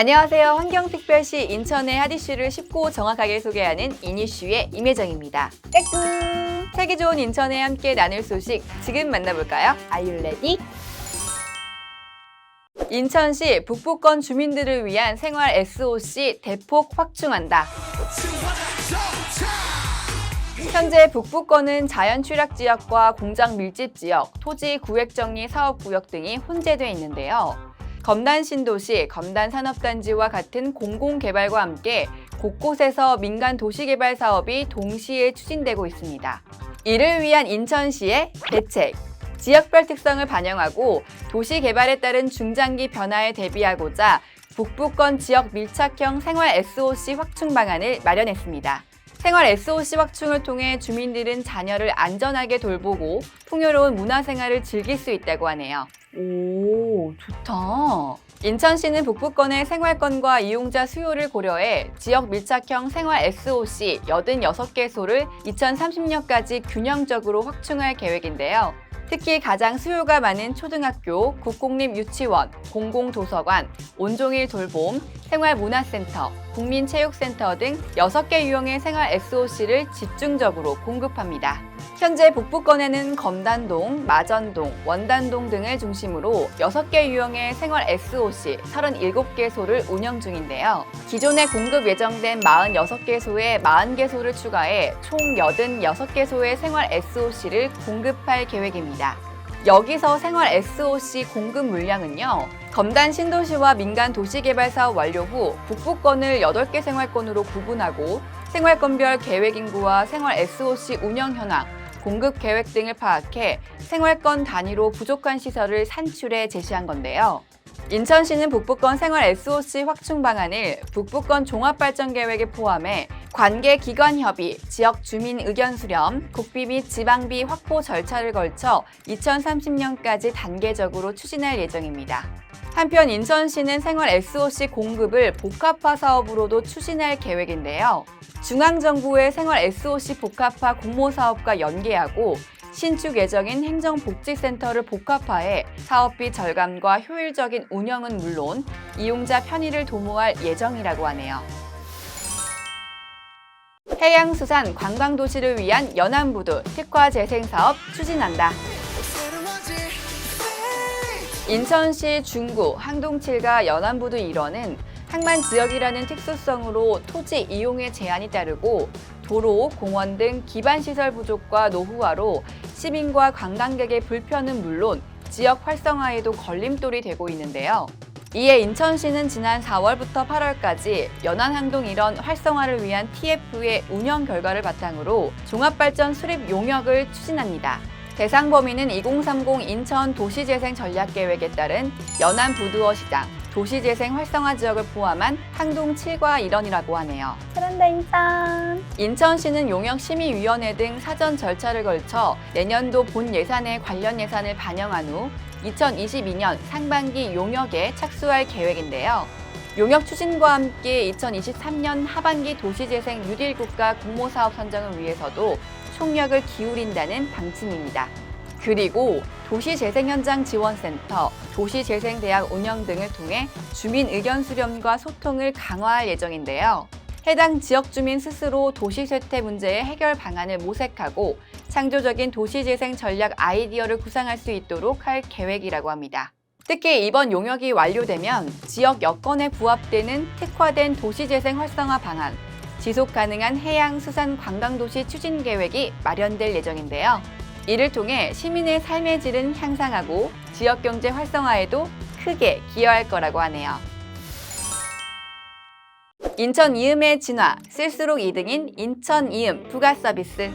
안녕하세요. 환경특별시 인천의 핫이슈를 쉽고 정확하게 소개하는 이니슈의 임혜정입니다. 까꿍! 살기 좋은 인천에 함께 나눌 소식 지금 만나볼까요? Are you ready? 인천시 북부권 주민들을 위한 생활 SOC 대폭 확충한다. 현재 북부권은 자연 취락 지역과 공장 밀집 지역, 토지 구획 정리 사업 구역 등이 혼재돼 있는데요. 검단 신도시, 검단 산업단지와 같은 공공개발과 함께 곳곳에서 민간 도시개발 사업이 동시에 추진되고 있습니다. 이를 위한 인천시의 대책, 지역별 특성을 반영하고 도시 개발에 따른 중장기 변화에 대비하고자 북부권 지역 밀착형 생활 SOC 확충 방안을 마련했습니다. 생활 SOC 확충을 통해 주민들은 자녀를 안전하게 돌보고 풍요로운 문화생활을 즐길 수 있다고 하네요. 오, 좋다. 인천시는 북부권의 생활권과 이용자 수요를 고려해 지역 밀착형 생활 SOC 86개소를 2030년까지 균형적으로 확충할 계획인데요. 특히 가장 수요가 많은 초등학교, 국공립 유치원, 공공도서관, 온종일 돌봄, 생활문화센터, 국민체육센터 등 6개 유형의 생활 SOC를 집중적으로 공급합니다. 현재 북부권에는 검단동, 마전동, 원단동 등을 중심으로 6개 유형의 생활 SOC 37개 소를 운영 중인데요. 기존에 공급 예정된 46개 소에 40개 소를 추가해 총 86개 소의 생활 SOC를 공급할 계획입니다. 여기서 생활 SOC 공급 물량은요. 검단 신도시와 민간 도시개발 사업 완료 후 북부권을 8개 생활권으로 구분하고 생활권별 계획 인구와 생활 SOC 운영 현황, 공급 계획 등을 파악해 생활권 단위로 부족한 시설을 산출해 제시한 건데요. 인천시는 북부권 생활 SOC 확충 방안을 북부권 종합발전 계획에 포함해 관계 기관 협의, 지역 주민 의견 수렴, 국비 및 지방비 확보 절차를 걸쳐 2030년까지 단계적으로 추진할 예정입니다. 한편 인천시는 생활 SOC 공급을 복합화 사업으로도 추진할 계획인데요. 중앙정부의 생활 SOC 복합화 공모 사업과 연계하고 신축 예정인 행정복지센터를 복합화해 사업비 절감과 효율적인 운영은 물론 이용자 편의를 도모할 예정이라고 하네요. 해양수산 관광도시를 위한 연안부두 특화 재생 사업 추진한다. 인천시 중구 항동칠가 연안부두 일원은 항만 지역이라는 특수성으로 토지 이용에 제한이 따르고 도로, 공원 등 기반 시설 부족과 노후화로 시민과 관광객의 불편은 물론 지역 활성화에도 걸림돌이 되고 있는데요. 이에 인천시는 지난 4월부터 8월까지 연안항동 일원 활성화를 위한 TF의 운영 결과를 바탕으로 종합발전 수립 용역을 추진합니다. 대상 범위는 2030 인천 도시재생 전략계획에 따른 연안 부두어 시장, 도시재생 활성화 지역을 포함한 항동 7과 일원이라고 하네요. 트렌드 인천. 인천시는 용역심의위원회 등 사전 절차를 걸쳐 내년도 본 예산에 관련 예산을 반영한 후 2022년 상반기 용역에 착수할 계획인데요. 용역 추진과 함께 2023년 하반기 도시재생 뉴딜 국가 공모사업 선정을 위해서도 총력을 기울인다는 방침입니다. 그리고 도시재생현장 지원센터, 도시재생대학 운영 등을 통해 주민 의견 수렴과 소통을 강화할 예정인데요. 해당 지역 주민 스스로 도시 쇠퇴 문제의 해결 방안을 모색하고 창조적인 도시재생 전략 아이디어를 구상할 수 있도록 할 계획이라고 합니다. 특히 이번 용역이 완료되면 지역 여건에 부합되는 특화된 도시재생 활성화 방안, 지속 가능한 해양 수산 관광도시 추진 계획이 마련될 예정인데요. 이를 통해 시민의 삶의 질은 향상하고 지역 경제 활성화에도 크게 기여할 거라고 하네요. 인천 이음의 진화, 쓸수록 이등인 인천 이음 부가 서비스.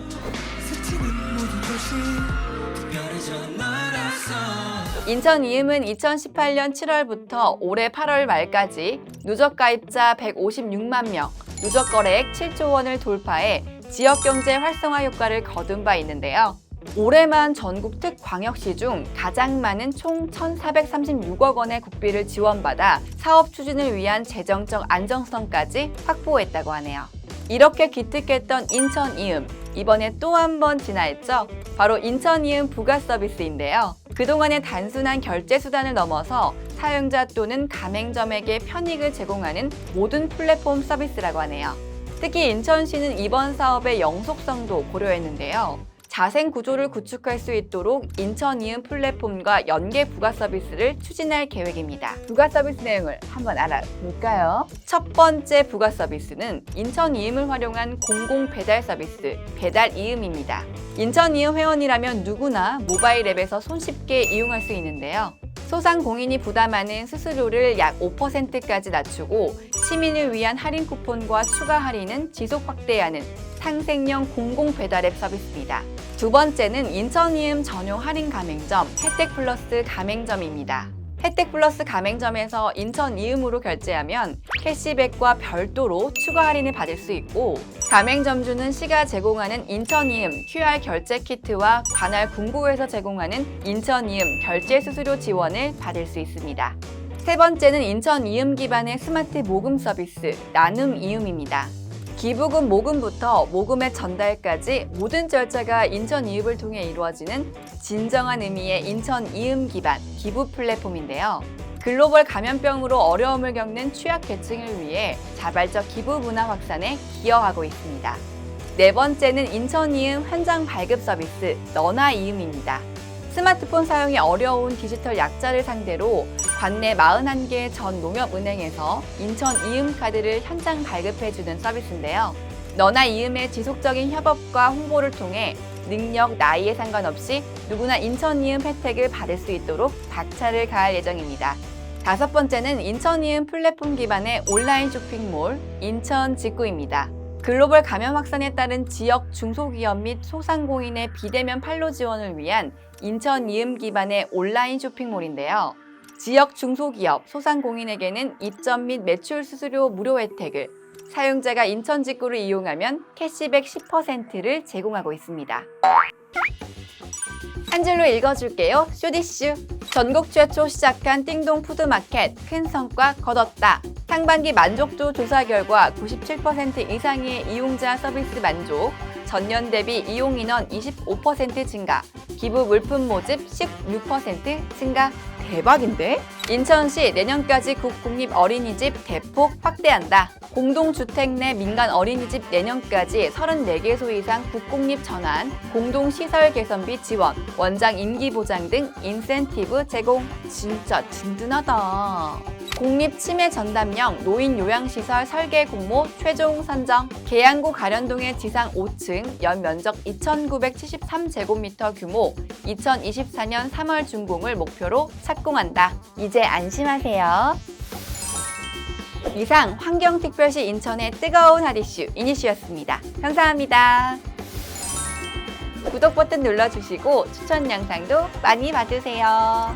인천 이음은 2018년 7월부터 올해 8월 말까지 누적 가입자 156만 명, 누적 거래액 7조 원을 돌파해 지역 경제 활성화 효과를 거둔 바 있는데요. 올해만 전국 특광역시 중 가장 많은 총 1,436억 원의 국비를 지원받아 사업 추진을 위한 재정적 안정성까지 확보했다고 하네요. 이렇게 기특했던 인천 이음, 이번에 또 한 번 진화했죠. 바로 인천 이음 부가 서비스인데요. 그동안의 단순한 결제 수단을 넘어서 사용자 또는 가맹점에게 편익을 제공하는 모든 플랫폼 서비스라고 하네요. 특히 인천시는 이번 사업의 영속성도 고려했는데요. 자생 구조를 구축할 수 있도록 인천 이음 플랫폼과 연계 부가 서비스를 추진할 계획입니다. 부가 서비스 내용을 한번 알아볼까요? 첫 번째 부가 서비스는 인천 이음을 활용한 공공 배달 서비스 배달 이음입니다. 인천 이음 회원이라면 누구나 모바일 앱에서 손쉽게 이용할 수 있는데요. 소상공인이 부담하는 수수료를 약 5%까지 낮추고 시민을 위한 할인 쿠폰과 추가 할인은 지속 확대하는 상생형 공공 배달 앱 서비스입니다. 두 번째는 인천이음 전용 할인 가맹점 혜택 플러스 가맹점입니다. 혜택 플러스 가맹점에서 인천 이음으로 결제하면 캐시백과 별도로 추가 할인을 받을 수 있고 가맹점주는 시가 제공하는 인천 이음 QR 결제 키트와 관할 군구에서 제공하는 인천 이음 결제 수수료 지원을 받을 수 있습니다. 세 번째는 인천 이음 기반의 스마트 모금 서비스 나눔 이음입니다. 기부금 모금부터 모금의 전달까지 모든 절차가 인천 이음을 통해 이루어지는 진정한 의미의 인천 이음 기반 기부 플랫폼인데요. 글로벌 감염병으로 어려움을 겪는 취약계층을 위해 자발적 기부 문화 확산에 기여하고 있습니다. 네 번째는 인천 이음 현장 발급 서비스 너나 이음입니다. 스마트폰 사용이 어려운 디지털 약자를 상대로 관내 41개 전 농협은행에서 인천 이음 카드를 현장 발급해주는 서비스인데요. 너나 이음의 지속적인 협업과 홍보를 통해 능력, 나이에 상관없이 누구나 인천 이음 혜택을 받을 수 있도록 박차를 가할 예정입니다. 다섯 번째는 인천 이음 플랫폼 기반의 온라인 쇼핑몰 인천 직구입니다. 글로벌 감염 확산에 따른 지역 중소기업 및 소상공인의 비대면 판로 지원을 위한 인천 이음 기반의 온라인 쇼핑몰인데요. 지역 중소기업, 소상공인에게는 입점 및 매출 수수료 무료 혜택을, 사용자가 인천 직구를 이용하면 캐시백 10%를 제공하고 있습니다. 한 줄로 읽어줄게요. 쇼디슈. 전국 최초 시작한 띵동 푸드마켓 큰 성과 거뒀다. 상반기 만족도 조사 결과 97% 이상의 이용자 서비스 만족, 전년 대비 이용 인원 25% 증가, 기부 물품 모집 16% 증가. 대박인데? 인천시 내년까지 국공립 어린이집 대폭 확대한다. 공동주택 내 민간 어린이집 내년까지 34개소 이상 국공립 전환, 공동시설 개선비 지원, 원장 임기 보장 등 인센티브 제공. 진짜 든든하다. 공립 치매 전담형 노인 요양시설 설계 공모 최종 선정. 계양구 가련동의 지상 5층 연 면적 2,973제곱미터 규모 2024년 3월 준공을 목표로 착공한다. 이제 안심하세요. 이상 환경특별시 인천의 뜨거운 핫 이슈 이니슈였습니다. 감사합니다. 구독 버튼 눌러주시고 추천 영상도 많이 봐주세요.